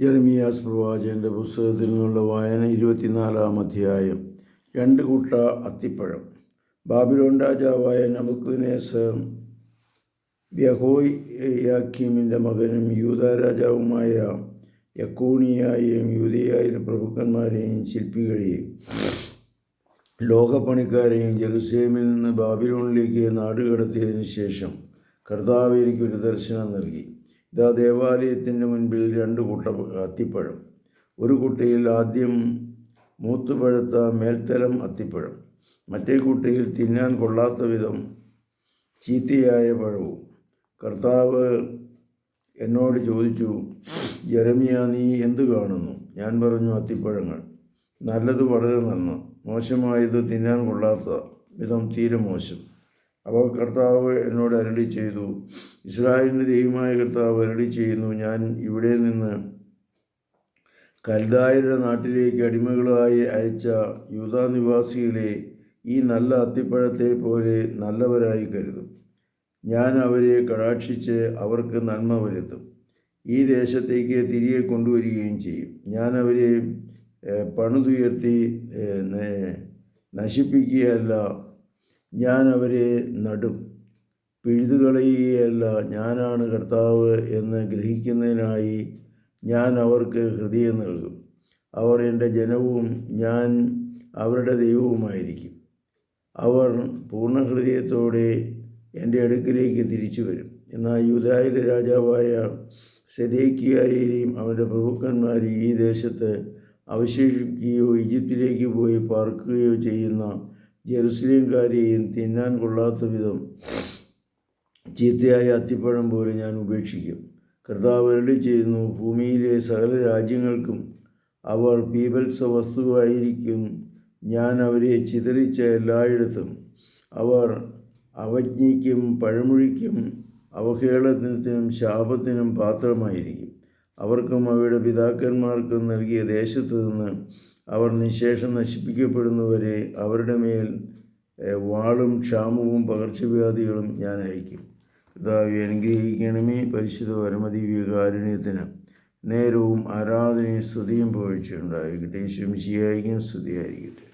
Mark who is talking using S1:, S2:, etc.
S1: Jeremiah's പ്രവാചകന്റെ പുസ്തകത്തിൽ നിന്നുള്ള വായന ഇരുപത്തിനാലാം അധ്യായം. രണ്ട് കൂട്ട അത്തിപ്പഴം. ബാബിലോൺ രാജാവായ നബുക്കുനേസർ യഹോയ് യാക്കീമിന്റെ മകനും യൂത രാജാവുമായ യക്കൂണിയായെയും യൂതയായ പ്രഭുക്കന്മാരെയും ശില്പികളെയും ലോകപ്പണിക്കാരെയും ജെറുസലേമിൽ നിന്ന് ബാബിലോണിലേക്ക് നാടുകടത്തിയതിനു ശേഷം കർത്താവ് എനിക്കൊരു ദർശനം നൽകി. ഇതാ ദേവാലയത്തിന്റെ മുൻപിൽ രണ്ട് കൂട്ട അത്തിപ്പഴം. ഒരു കുട്ടിയിൽ ആദ്യം മൂത്തുപഴുത്ത മേൽത്തരം അത്തിപ്പഴം. മറ്റേ കുട്ടിയിൽ തിന്നാൻ കൊള്ളാത്ത വിധം ചീത്തയായ പഴവും. കർത്താവ് എന്നോട് ചോദിച്ചു ജരമിയ നീ എന്തു കാണുന്നു? ഞാൻ പറഞ്ഞു അത്തിപ്പഴങ്ങൾ. നല്ലത് വളരെ നന്ന്. മോശമായത് തിന്നാൻ കൊള്ളാത്ത വിധം തീരെ മോശം. അപ്പോൾ കർത്താവ് എന്നോട് അരളി ചെയ്തു ഇസ്രായേലിന്റെ ദൈവമായ കർത്താവ് അരളി ചെയ്യുന്നു ഞാൻ ഇവിടെ നിന്ന് കൽദായരുടെ നാട്ടിലേക്ക് അടിമകളായി അയച്ച യൂതാ നിവാസികളെ ഈ നല്ല അത്തിപ്പഴത്തെ പോലെ നല്ലവരായി കരുതും. ഞാൻ അവരെ കടാക്ഷിച്ച് അവർക്ക് നന്മ വരുത്തും. ഈ ദേശത്തേക്ക് തിരികെ കൊണ്ടുവരികയും ചെയ്യും. ഞാൻ അവരെ പണിതുയർത്തി നശിപ്പിക്കുകയല്ല ഞാൻ അവരെ നടും. പിഴുതുകളയുകയല്ല ഞാനാണ് കർത്താവ് എന്ന് ഗ്രഹിക്കുന്നതിനായി ഞാൻ അവർക്ക് ഹൃദയം നൽകും. അവർ എന്റെ ജനവും ഞാൻ അവരുടെ ദൈവവുമായിരിക്കും. അവർ പൂർണ ഹൃദയത്തോടെ എന്റെ അടുക്കിലേക്ക് തിരിച്ചു വരും. എന്നാൽ യൂതായിലെ രാജാവായ സെദേക്കിയായേയും അവന്റെ പ്രഭുക്കന്മാരെയും ഈ ദേശത്ത് അവശേഷിക്കുകയോ ഈജിപ്തിലേക്ക് പോയി പാർക്കുകയോ ചെയ്യുന്ന ജെറുസലേംകാരെയും തിന്നാൻ കൊള്ളാത്ത വിധം ചീത്തയായ അത്തിപ്പഴം പോലെ ഞാൻ ഉപേക്ഷിക്കും. കർത്താവ് ചെയ്യുന്നു ഭൂമിയിലെ സകല രാജ്യങ്ങൾക്കും അവർ പീപൽസ വസ്തുവായിരിക്കും. ഞാൻ അവരെ ചിതറിച്ച എല്ലായിടത്തും അവർ അവജ്ഞയ്ക്കും പഴമൊഴിക്കും അവഹേളനത്തിനും ശാപത്തിനും പാത്രമായിരിക്കും. അവർക്കും അവയുടെ പിതാക്കന്മാർക്കും നൽകിയ ദേശത്തു നിന്ന് അവർ നിശേഷം നശിപ്പിക്കപ്പെടുന്നവരെ അവരുടെ മേൽ വാളും ക്ഷാമവും പകർച്ചവ്യാധികളും ഞാൻ അയക്കും കർത്താവ് അനുഗ്രഹിക്കണമേ പരിശുദ്ധ പരമതി വികാരുണ്യത്തിന് നേരവും ആരാധനയും സ്തുതിയും പുകഴ്ചയുണ്ടായിരിക്കട്ടെ ശംശിയായിരിക്കും സ്തുതിയായിരിക്കട്ടെ.